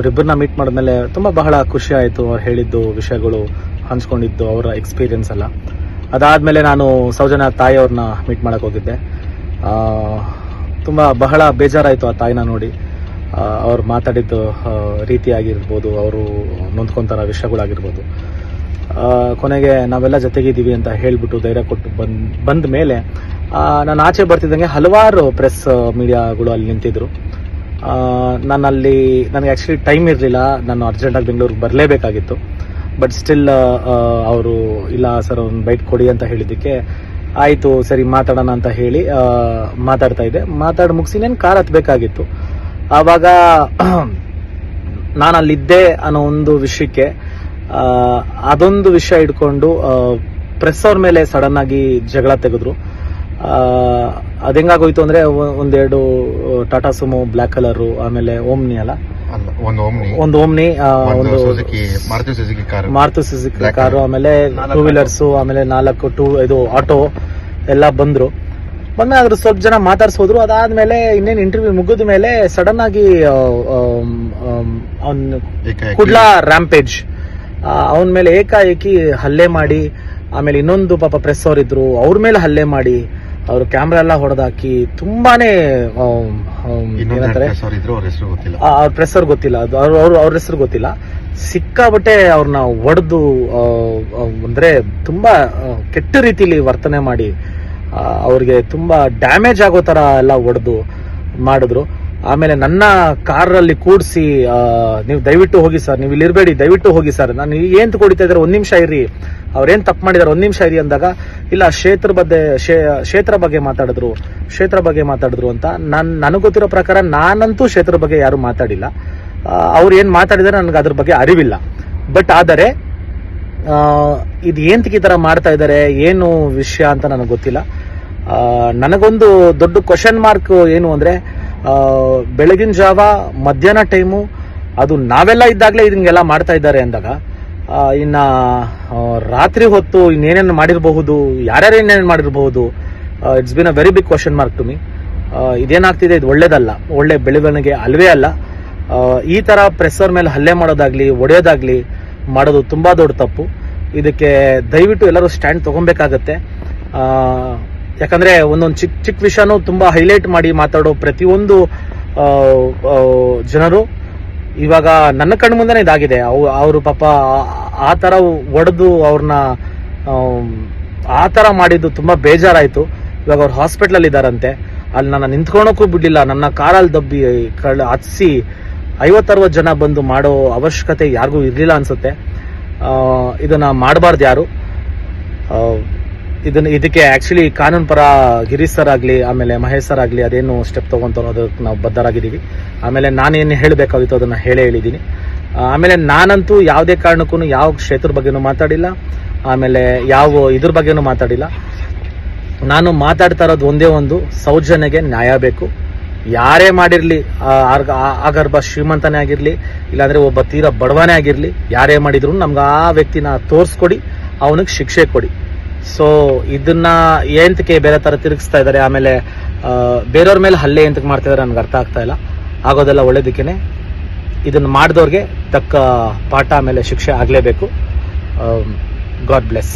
ಅವರಿಬ್ಬರನ್ನ meet ಮಾಡಿದ್ಮೇಲೆ ತುಂಬ ಬಹಳ ಖುಷಿ ಆಯಿತು ಅವ್ರು ಹೇಳಿದ್ದು ವಿಷಯಗಳು, ಹಂಚ್ಕೊಂಡಿದ್ದು, ಅವರ ಎಕ್ಸ್ಪೀರಿಯನ್ಸ್ ಎಲ್ಲ. ಅದಾದಮೇಲೆ ನಾನು ಸೌಜನ್ಯ ತಾಯಿಯವ್ರನ್ನ ಮೀಟ್ ಮಾಡಕ್ಕೆ ಹೋಗಿದ್ದೆ. ತುಂಬ ಬಹಳ ಬೇಜಾರಾಯಿತು ಆ ತಾಯಿನ ನೋಡಿ. ಅವ್ರು ಮಾತಾಡಿದ್ದು ರೀತಿಯಾಗಿರ್ಬೋದು, ಅವರು ನೊಂದ್ಕೊಂತಾರ ವಿಷಯಗಳಾಗಿರ್ಬೋದು. ಕೊನೆಗೆ ನಾವೆಲ್ಲ ಜೊತೆಗಿದ್ದೀವಿ ಅಂತ ಹೇಳ್ಬಿಟ್ಟು ಧೈರ್ಯ ಕೊಟ್ಟು ಬಂದ್ ಬಂದ ಮೇಲೆ ನಾನು ಆಚೆ ಬರ್ತಿದ್ದಂಗೆ ಹಲವಾರು ಪ್ರೆಸ್ ಮೀಡಿಯಾಗಳು ಅಲ್ಲಿ ನಿಂತಿದ್ರು. ಆ, ನಾನು ಅಲ್ಲಿ ನನಗೆ ಆ್ಯಕ್ಚುಲಿ ಟೈಮ್ ಇರಲಿಲ್ಲ. ನಾನು ಅರ್ಜೆಂಟಾಗಿ ಬೆಂಗಳೂರಿಗೆ ಬರಲೇಬೇಕಾಗಿತ್ತು. ಬಟ್ ಸ್ಟಿಲ್ ಅವರು ಇಲ್ಲ ಸರ್ ಒಂದು ಬೈಟ್ ಕೊಡಿ ಅಂತ ಹೇಳಿದ್ದಕ್ಕೆ ಆಯಿತು ಸರಿ ಮಾತಾಡೋಣ ಅಂತ ಹೇಳಿ ಮಾತಾಡ್ತಾ ಇದ್ದೆ. ಮಾತಾಡಿ ಮುಗಿಸಿ ನಾನು ಕಾರ್ ಹತ್ಬೇಕಾಗಿತ್ತು. ಆವಾಗ ನಾನು ಅಲ್ಲಿದ್ದೆ ಅನ್ನೋ ಒಂದು ವಿಷಯಕ್ಕೆ ಅದೊಂದು ವಿಷಯ ಇಟ್ಕೊಂಡು ಪ್ರೆಸ್ ಅವ್ರ ಮೇಲೆ ಸಡನ್ ಆಗಿ ಜಗಳ ತೆಗೆದ್ರು. ಅದ್ ಹೆಂಗಾಗೋಯ್ತು ಅಂದ್ರೆ ಒಂದೆರಡು ಟಾಟಾ ಸುಮೋ ಬ್ಲಾಕ್ ಕಲರು ಆಮೇಲೆ ಓಮ್ನಿ ಅಲ್ಲ? ಒಂದು ಓಮ್ನಿ. ಒಂದು ಓಮ್ನಿ ಒಂದು Maruti Suzuki car Maruti Suzuki car ಆಮೇಲೆ ಟೂ ವೀಲರ್ಸ್ ಆಮೇಲೆ ನಾಲ್ಕು ಟೂ ಇದು ಆಟೋ ಎಲ್ಲ ಬಂದ್ರು. ಬಂದ ಅದ್ರ ಸ್ವಲ್ಪ ಜನ ಮಾತಾಡ್ಸೋದ್ರು ಅದಾದ್ಮೇಲೆ ಇನ್ನೇನು ಇಂಟರ್ವ್ಯೂ ಮುಗಿದ ಮೇಲೆ ಸಡನ್ ಆಗಿ ಅವನ್ ಕುಡ್ಲಾ ರ್ಯಾಂಪೇಜ್ ಅವನ ಮೇಲೆ ಏಕಾಏಕಿ ಹಲ್ಲೆ ಮಾಡಿ ಆಮೇಲೆ ಇನ್ನೊಂದು ಪಾಪ ಪ್ರೆಸ್ ಅವರಿದ್ರು ಅವ್ರ ಮೇಲೆ ಹಲ್ಲೆ ಮಾಡಿ ಅವ್ರ ಕ್ಯಾಮ್ರಾ ಎಲ್ಲ ಹೊಡೆದಾಕಿ ತುಂಬಾನೇ ಏನಂತಾರೆ? ಅವ್ರು ಪ್ರೆಸ್ ಅವ್ರ ಗೊತ್ತಿಲ್ಲ. ಅದು ಅವ್ರ ಅವ್ರ ಹೆಸರು ಗೊತ್ತಿಲ್ಲ. ಸಿಕ್ಕಾಬಟ್ಟೆ ಅವ್ರನ್ನ ಹೊಡೆದು ಅಂದ್ರೆ ತುಂಬಾ ಕೆಟ್ಟ ರೀತಿಲಿ ವರ್ತನೆ ಮಾಡಿ ಅವ್ರಿಗೆ ತುಂಬಾ ಡ್ಯಾಮೇಜ್ ಆಗೋ ತರ ಎಲ್ಲ ಹೊಡೆದು ಮಾಡಿದ್ರು. ಆಮೇಲೆ ನನ್ನ ಕಾರಲ್ಲಿ ಕೂಡಿಸಿ ನೀವು ದಯವಿಟ್ಟು ಹೋಗಿ ಸರ್ ನೀವು ಇಲ್ಲಿ ಇರಬೇಡಿ ದಯವಿಟ್ಟು ಹೋಗಿ ಸರ್ ನಾನು ಏನ್ ಕೊಡಿತಾ ಇದ್ದಾರೆ ಒಂದ್ ನಿಮಿಷ ಇರಿ. ಅವ್ರೇನ್ ತಪ್ಪು ಮಾಡಿದಾರೆ ಒಂದ್ ನಿಮಿಷ ಇರಿ ಅಂದಾಗ ಇಲ್ಲ, ಕ್ಷೇತ್ರ ಬಗ್ಗೆ ಕ್ಷೇತ್ರ ಬಗ್ಗೆ ಮಾತಾಡಿದ್ರು, ಕ್ಷೇತ್ರ ಬಗ್ಗೆ ಮಾತಾಡಿದ್ರು ಅಂತ ನನ್, ನನಗೆ ಗೊತ್ತಿರೋ ಪ್ರಕಾರ ನಾನಂತೂ ಕ್ಷೇತ್ರ ಬಗ್ಗೆ ಯಾರು ಮಾತಾಡಿಲ್ಲ. ಅವ್ರು ಏನು ಮಾತಾಡಿದಾರೆ ನನಗೆ ಅದ್ರ ಬಗ್ಗೆ ಅರಿವಿಲ್ಲ. ಬಟ್ ಆದರೆ ಇದು ಏಂತಕ್ಕೆ ಈ ಥರ ಮಾಡ್ತಾ ಇದ್ದಾರೆ ಏನು ವಿಷಯ ಅಂತ ನನಗೆ ಗೊತ್ತಿಲ್ಲ. ನನಗೊಂದು ದೊಡ್ಡ ಕ್ವಶನ್ ಮಾರ್ಕ್ ಏನು ಅಂದ್ರೆ ಬೆಳಗಿನ ಜಾವ, ಮಧ್ಯಾಹ್ನ ಟೈಮು ಅದು ನಾವೆಲ್ಲ ಇದ್ದಾಗಲೇ ಇದನ್ನೆಲ್ಲ ಮಾಡ್ತಾ ಇದ್ದಾರೆ ಅಂದಾಗ ಇನ್ನ ರಾತ್ರಿ ಹೊತ್ತು ಇನ್ನೇನೇನು ಮಾಡಿರಬಹುದು, ಯಾರ್ಯಾರು ಏನೇನು ಮಾಡಿರಬಹುದು it's been a very big question mark to me ಇದೇನಾಗ್ತಿದೆ, ಇದು ಒಳ್ಳೇದಲ್ಲ. ಒಳ್ಳೆ ಬೆಳವಣಿಗೆ ಅಲ್ವೇ ಅಲ್ಲ. ಈ ತರ ಪ್ರೆಸ್ಸರ್ ಮೇಲೆ ಹಲ್ಲೆ ಮಾಡೋದಾಗ್ಲಿ ಒಡೆಯೋದಾಗ್ಲಿ ಮಾಡೋದು ತುಂಬಾ ದೊಡ್ಡ ತಪ್ಪು. ಇದಕ್ಕೆ ದಯವಿಟ್ಟು ಎಲ್ಲರೂ ಸ್ಟ್ಯಾಂಡ್ ತಗೊಬೇಕಾಗತ್ತೆ ಯಾಕಂದ್ರೆ ಒಂದೊಂದು ಚಿಕ್ಕ ಚಿಕ್ಕ ವಿಷಯನೂ ತುಂಬಾ ಹೈಲೈಟ್ ಮಾಡಿ ಮಾತಾಡೋ ಪ್ರತಿಯೊಂದು ಜನರು ಇವಾಗ ನನ್ನ ಕಣ್ಣು ಮುಂದೆನೇ ಇದಾಗಿದೆ. ಅವರು ಪಾಪ ಆ- ತರ ಒಡೆದು ಅವ್ರನ್ನ ಆ ತರ ಮಾಡಿದ್ದು ತುಂಬಾ ಬೇಜಾರಾಯ್ತು. ಇವಾಗ ಅವ್ರು ಹಾಸ್ಪಿಟ್ಲಲ್ಲಿ ಇದಾರಂತೆ ಅಲ್ಲಿ ನನ್ನ ನಿಂತ್ಕೊಳಕ್ಕೂ ಬಿಡ್ಲಿಲ್ಲ. ನನ್ನ ಕಾರಲ್ಲಿ ದಬ್ಬಿ ಕಳ್ ಹತ್ಸಿ ಐವತ್ತರವತ್ತು ಜನ ಬಂದು ಮಾಡೋ ಅವಶ್ಯಕತೆ ಯಾರಿಗೂ ಇರಲಿಲ್ಲ ಅನ್ಸುತ್ತೆ. ಇದನ್ನ ಮಾಡಬಾರ್ದು ಯಾರು. ಇದನ್ನ ಇದಕ್ಕೆ ಆಕ್ಚುಲಿ ಕಾನೂನು ಪರ ಗಿರೀಶ್ ಸರ್ ಆಗ್ಲಿ, ಆಮೇಲೆ ಮಹೇಶ್ ಸರ್ ಆಗ್ಲಿ ಅದೇನು ಸ್ಟೆಪ್ ತಗೊಂತ ಅನ್ನೋದಕ್ಕೆ ನಾವು ಬದ್ಧರಾಗಿದ್ದೀವಿ. ಆಮೇಲೆ ನಾನೇನು ಹೇಳಬೇಕಾಗಿತ್ತು ಅದನ್ನ ಹೇಳೇ ಹೇಳಿದ್ದೀನಿ. ಆಮೇಲೆ ನಾನಂತೂ ಯಾವುದೇ ಕಾರಣಕ್ಕೂ ಯಾವ ಕ್ಷೇತ್ರ ಬಗ್ಗೆನೂ ಮಾತಾಡಿಲ್ಲ. ಆಮೇಲೆ ಯಾವ ಇದ್ರ ಬಗ್ಗೆನೂ ಮಾತಾಡಿಲ್ಲ. ನಾನು ಮಾತಾಡ್ತಾ ಇರೋದು ಒಂದೇ ಒಂದು, ಸೌಜನ್ಯಗೆ ನ್ಯಾಯ ಬೇಕು. ಯಾರೇ ಮಾಡಿರಲಿ ಆಗರ್ಭ ಶ್ರೀಮಂತನೇ ಆಗಿರಲಿ, ಇಲ್ಲಾಂದ್ರೆ ಒಬ್ಬ ತೀರಾ ಬಡವನೇ ಆಗಿರಲಿ, ಯಾರೇ ಮಾಡಿದ್ರು ನಮ್ಗೆ ಆ ವ್ಯಕ್ತಿನ ತೋರಿಸ್ಕೊಡಿ, ಅವನಿಗೆ ಶಿಕ್ಷೆ ಕೊಡಿ. ಸೊ ಇದನ್ನ ಏಂತಕ್ಕೆ ಬೇರೆ ತರ ತಿರುಗಿಸ್ತಾ ಇದ್ದಾರೆ? ಆಮೇಲೆ ಬೇರೆಯವ್ರ ಮೇಲೆ ಹಲ್ಲೆ ಎಂತಕ್ಕೆ ಮಾಡ್ತಾ ಇದ್ದಾರೆ ನನಗೆ ಅರ್ಥ ಆಗ್ತಾ ಇಲ್ಲ. ಆಗೋದೆಲ್ಲ ಒಳ್ಳೇದಕ್ಕೇನೆ ಇದನ್ನ ಮಾಡಿದವ್ರಿಗೆ ತಕ್ಕ ಪಾಠ, ಆಮೇಲೆ ಶಿಕ್ಷೆ ಆಗಲೇಬೇಕು. God bless